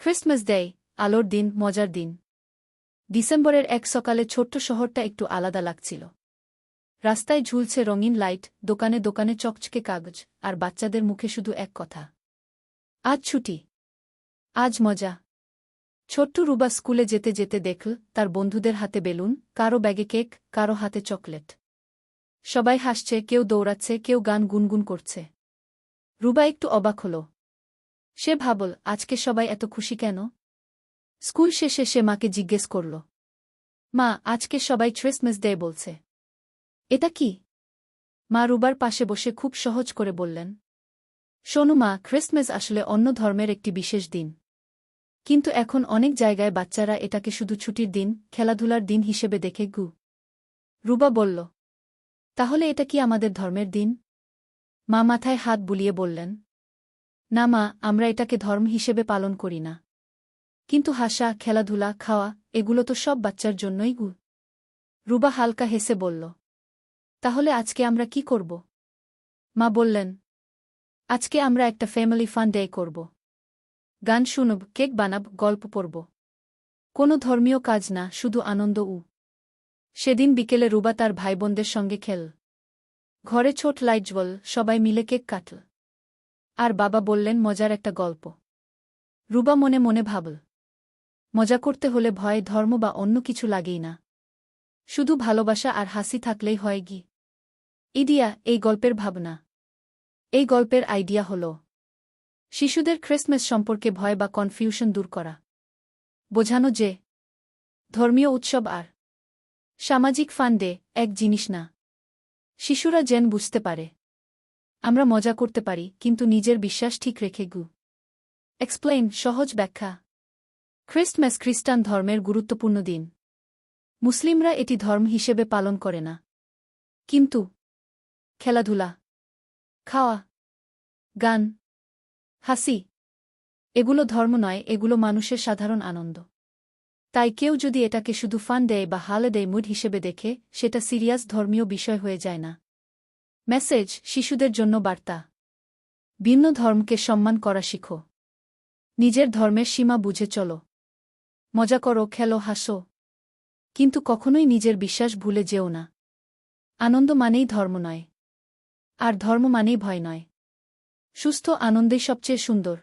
Christmas day আলোর দিন, মজার দিন। ডিসেম্বরের এক সকালে ছোট্ট শহরটা একটু আলাদা লাগছিল। রাস্তায় ঝুলছে রঙিন লাইট, দোকানে দোকানে চকচকে কাগজ, আর বাচ্চাদের মুখে শুধু এক কথা। আজ ছুটি। আজ মজা। ছোট্ট রুবা স্কুলে যেতে যেতে দেখল, তার বন্ধুদের হাতে বেলুন, কারও ব্যাগে কেক, কারও হাতে চকলেট। সবাই হাসছে, কেউ দৌড়াচ্ছে, কেউ গান গুনগুন করছে। রুবা একটু অবাক হল। সে ভাবল, আজকে সবাই এত খুশি কেন? স্কুল শেষে সে মাকে জিজ্ঞেস করল। মা, আজকে সবাই ক্রিসমাস ডে বলছে। এটা কি? মা রুবার পাশে বসে খুব সহজ করে বললেন। শোনো মা ক্রিসমাস আসলে অন্য ধর্মের একটি বিশেষ দিন। কিন্তু এখন অনেক জায়গায় বাচ্চারা এটাকে শুধু ছুটির দিন, খেলাধুলার দিন হিসেবে দেখে গু। রুবা বলল, তাহলে এটা কি আমাদের ধর্মের দিন? মা মাথায় হাত বুলিয়ে বললেন না মা, আমরা এটাকে ধর্ম হিসেবে পালন করি না। কিন্তু হাসা, খেলাধুলা, খাওয়া, এগুলো তো সব বাচ্চার জন্যই গু। রুবা হালকা হেসে বলল, তাহলে আজকে আমরা কি করব? মা বললেন, আজকে আমরা একটা ফ্যামিলি ফান ডে করব। গান শুনব, কেক বানাব, গল্প পড়ব। কোনো ধর্মীয় কাজ না, শুধু আনন্দ উ। সেদিন বিকেলে রুবা তার ভাইবোনদের সঙ্গে খেল। ঘরে ছোট লাইট জ্বল, সবাই মিলে কেক কাটল। আর বাবা বললেন, মজার একটা গল্প। রুবা মনে মনে ভাবল, মজা করতে হলে ভয়, ধর্ম বা অন্য কিছু লাগেই না। শুধু ভালোবাসা আর হাসি থাকলেই হয় গি ইডিয়া, এই গল্পের ভাবনা। এই গল্পের আইডিয়া হল, শিশুদের ক্রিসমাস সম্পর্কে ভয় বা কনফিউশন দূর করা। বোঝানো যে, ধর্মীয় উৎসব আর সামাজিক ফান্ডে এক জিনিস না। শিশুরা যেন বুঝতে পারে আমরা মজা করতে পারি, কিন্তু নিজের বিশ্বাস ঠিক রেখে গু। এক্সপ্লেইন সহজ ব্যাখ্যা। খ্রিস্টমাস খ্রিস্টান ধর্মের গুরুত্বপূর্ণ দিন। মুসলিমরা এটি ধর্ম হিসেবে পালন করে না। কিন্তু, খেলাধুলা, খাওয়া, গান, হাসি, এগুলো ধর্ম নয়, এগুলো মানুষের সাধারণ আনন্দ। তাই কেউ যদি এটাকে শুধু ফান দেয় বা হালে দেয় মুড হিসেবে দেখে, সেটা সিরিয়াস ধর্মীয় বিষয় হয়ে যায় না। মেসেজ শিশুদের জন্য বার্তা। ভিন্ন ধর্মকে সম্মান করা শিখো। নিজের ধর্মের সীমা বুঝে চলো। মজা করো, খেলো, হাসো। কিন্তু কখনোই নিজের বিশ্বাস ভুলে যেও না। আনন্দ মানেই ধর্ম নয়। আর ধর্ম মানেই ভয় নয়। সুস্থ আনন্দেই সবচেয়ে সুন্দর।